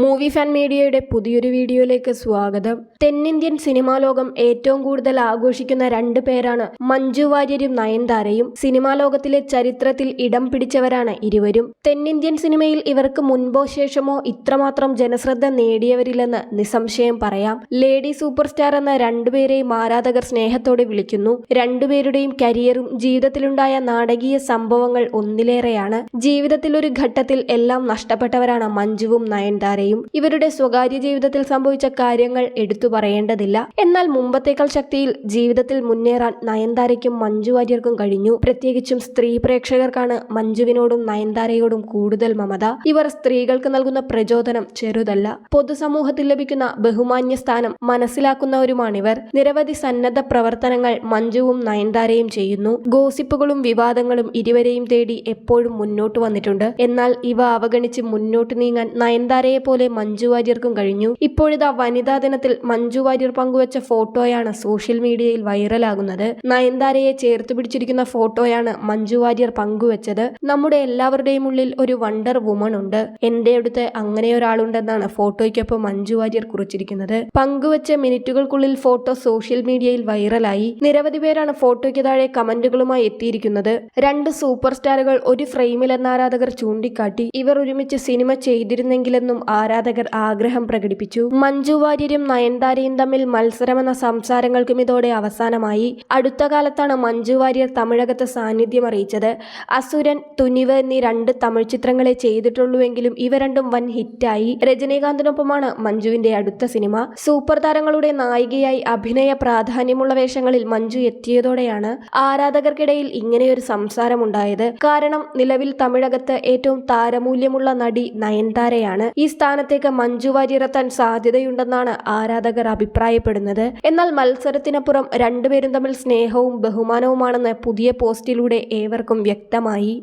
Movie fan മീഡിയയുടെ പുതിയൊരു വീഡിയോയിലേക്ക് സ്വാഗതം. തെന്നിന്ത്യൻ സിനിമാ ലോകം ഏറ്റവും കൂടുതൽ ആഘോഷിക്കുന്ന രണ്ട് പേരാണ് മഞ്ജു വാര്യരും നയൻതാരയും. സിനിമാ ലോകത്തിലെ ചരിത്രത്തിൽ ഇടം പിടിച്ചവരാണ് ഇരുവരും. തെന്നിന്ത്യൻ സിനിമയിൽ ഇവർക്ക് മുൻപോ ശേഷമോ ഇത്രമാത്രം ജനശ്രദ്ധ നേടിയവരില്ലെന്ന് നിസ്സംശയം പറയാം. ലേഡി സൂപ്പർ സ്റ്റാർ എന്ന രണ്ടുപേരെയും ആരാധകർ സ്നേഹത്തോടെ വിളിക്കുന്നു. രണ്ടുപേരുടെയും കരിയറും ജീവിതത്തിലുണ്ടായ നാടകീയ സംഭവങ്ങൾ ഒന്നിലേറെയാണ്. ജീവിതത്തിൽ ഒരു ഘട്ടത്തിൽ എല്ലാം നഷ്ടപ്പെട്ടവരാണ് മഞ്ജുവും നയൻതാരയും. ഇവരുടെ സ്വകാര്യ ജീവിതത്തിൽ സംഭവിച്ച കാര്യങ്ങൾ എടുത്തു പറയേണ്ടതില്ല. എന്നാൽ മുമ്പത്തേക്കാൾ ശക്തിയിൽ ജീവിതത്തിൽ മുന്നേറാൻ നയൻതാരയ്ക്കും മഞ്ജു വാര്യർക്കും കഴിഞ്ഞു. പ്രത്യേകിച്ചും സ്ത്രീ പ്രേക്ഷകർക്കാണ് മഞ്ജുവിനോടും നയൻതാരയോടും കൂടുതൽ മമത. ഇവർ സ്ത്രീകൾക്ക് നൽകുന്ന പ്രചോദനം ചെറുതല്ല. പൊതുസമൂഹത്തിൽ ലഭിക്കുന്ന ബഹുമാന്യ സ്ഥാനം മനസ്സിലാക്കുന്നവരുമാണിവർ. നിരവധി സന്നദ്ധ പ്രവർത്തനങ്ങൾ മഞ്ജുവും നയൻതാരയും ചെയ്യുന്നു. ഗോസിപ്പുകളും വിവാദങ്ങളും ഇരുവരെയും തേടി എപ്പോഴും മുന്നോട്ട് വന്നിട്ടുണ്ട്. എന്നാൽ ഇവ അവഗണിച്ച് മുന്നോട്ട് നീങ്ങാൻ നയൻതാരയെ പോലെ മഞ്ജു വാര്യർക്കും കഴിഞ്ഞു. ഇപ്പോഴിതാ വനിതാ ദിനത്തിൽ മഞ്ജു വാര്യർ പങ്കുവച്ച ഫോട്ടോയാണ് സോഷ്യൽ മീഡിയയിൽ വൈറലാകുന്നത്. നയൻതാരയെ ചേർത്ത് പിടിച്ചിരിക്കുന്ന ഫോട്ടോയാണ് മഞ്ജു വാര്യർ പങ്കുവച്ചത്. നമ്മുടെ എല്ലാവരുടെയും ഉള്ളിൽ ഒരു വണ്ടർ വുമൺ ഉണ്ട്. എന്റെ അടുത്ത് അങ്ങനെ ഒരാളുണ്ടെന്നാണ് ഫോട്ടോയ്ക്കൊപ്പം മഞ്ജു വാര്യർ കുറിച്ചിരിക്കുന്നത്. പങ്കുവച്ച മിനിറ്റുകൾക്കുള്ളിൽ ഫോട്ടോ സോഷ്യൽ മീഡിയയിൽ വൈറലായി. നിരവധി പേരാണ് ഫോട്ടോയ്ക്ക് താഴെ കമന്റുകളുമായി എത്തിയിരിക്കുന്നത്. രണ്ട് സൂപ്പർ സ്റ്റാറുകൾ ഒരു ഫ്രെയിമിൽ എന്ന ആരാധകർ ചൂണ്ടിക്കാട്ടി. ഇവർ ഒരുമിച്ച് സിനിമ ചെയ്തിരുന്നെങ്കിലെന്നും ആരാധകർ ആഗ്രഹം പ്രകടിപ്പിച്ചു. മഞ്ജു വാര്യരും നയൻതാരയും തമ്മിൽ മത്സരമെന്ന സംസാരങ്ങൾക്കും ഇതോടെ അവസാനമായി. അടുത്ത കാലത്താണ് മഞ്ജു വാര്യർ തമിഴകത്ത് സാന്നിധ്യം അറിയിച്ചത്. അസുരൻ തുനിവ് എന്നീ രണ്ട് തമിഴ് ചിത്രങ്ങളെ ചെയ്തിട്ടുള്ളൂവെങ്കിലും ഇവ രണ്ടും വൻ ഹിറ്റായി. രജനീകാന്തിനൊപ്പമാണ് മഞ്ജുവിന്റെ അടുത്ത സിനിമ. സൂപ്പർ താരങ്ങളുടെ നായികയായി അഭിനയ പ്രാധാന്യമുള്ള വേഷങ്ങളിൽ മഞ്ജു എത്തിയതോടെയാണ് ആരാധകർക്കിടയിൽ ഇങ്ങനെയൊരു സംസാരമുണ്ടായത്. കാരണം നിലവിൽ തമിഴകത്ത് ഏറ്റവും താരമൂല്യമുള്ള നടി നയൻതാരയാണ്. ഈ സ്ഥാനത്തേക്ക് മഞ്ജു വാര്യരെത്താൻ സാധ്യതയുണ്ടെന്നാണ് ആരാധകർ അഭിപ്രായപ്പെടുന്നത്. എന്നാൽ മത്സരത്തിനപ്പുറം രണ്ടുപേരും തമ്മിൽ സ്നേഹവും ബഹുമാനവുമാണെന്ന് പുതിയ പോസ്റ്റിലൂടെ ഏവർക്കും വ്യക്തമായി.